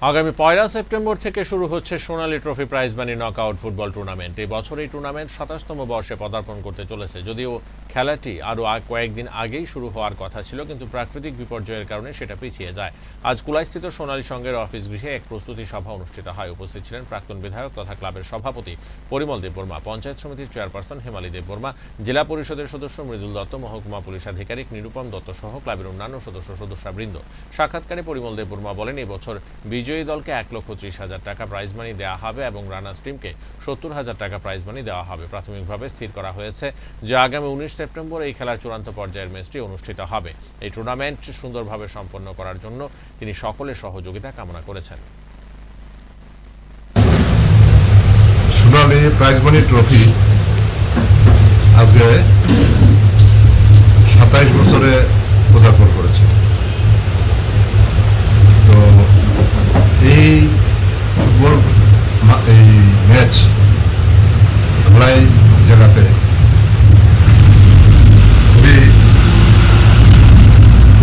আগামী পয়লা সেপ্টেম্বর থেকে শুরু হচ্ছে সোনালী trophy prize money knockout football tournament. এই বছর এই টুর্নামেন্ট সাতাশতম বর্ষে পদার্পণ করতে চলেছে। যদিও খেলাটি আরও কয়েকদিন আগেই শুরু হওয়ার কথা ছিল, কিন্তু প্রাকৃতিক বিপর্যয়ের কারণে সেটা পিছিয়ে যায়। আজ কুলাইস্থিত সোনালী সংঘের অফিস গৃহে এক প্রস্তুতি সভা অনুষ্ঠিত হয়। উপস্থিত ছিলেন প্রাক্তন বিধায়ক তথা ক্লাবের সভাপতি পরিমল দেব বর্মা পঞ্চায়েত সমিতির চেয়ারপারসন হেমালি দেব বর্মা জেলা পরিষদের সদস্য মৃদুল দত্ত, মহকুমা পুলিশ আধিকারিক নিরুপম দত্ত সহ ক্লাবের অন্যান্য সদস্য সদস্যবৃন্দ সাক্ষাৎকারে পরিমল দেব বর্মা বলেন এই বছর বিজয়ী দলকে এক লক্ষ ত্রিশ হাজার টাকা প্রাইজ মানি দেওয়া হবে এবং রানার্স টিমকে সত্তর হাজার টাকা প্রাইজ মানি দেওয়া হবে। প্রাথমিকভাবে স্থির করা হয়েছে যে আগামী উনিশ সেপ্টেম্বর এই খেলার চূড়ান্ত পর্যায়ের ম্যাচটি অনুষ্ঠিত হবে। এই টুর্নামেন্ট সুন্দরভাবে সম্পন্ন করার জন্য তিনি সকলের সহযোগিতা কামনা করেছেন। সোনালী প্রাইজ মানি ট্রফি আজকে সাতাইশ বছরে পদার্পণ করেছে তো এই ফুটবল মা- এই ম্যাচ আমরা এই জায়গাতে খুবই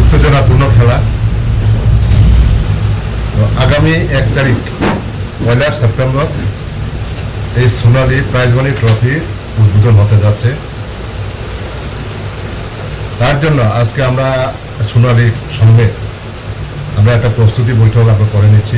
উত্তেজনাপূর্ণ খেলা। আগামী এক তারিখ, পয়লা সেপ্টেম্বর, এই সোনালী প্রাইজ মানি ট্রফি উদ্বোধন হতে যাচ্ছে। তার জন্য আজকে আমরা সোনালী সঙ্গে আমরা একটা প্রস্তুতি বৈঠক আমরা করে নিচ্ছি।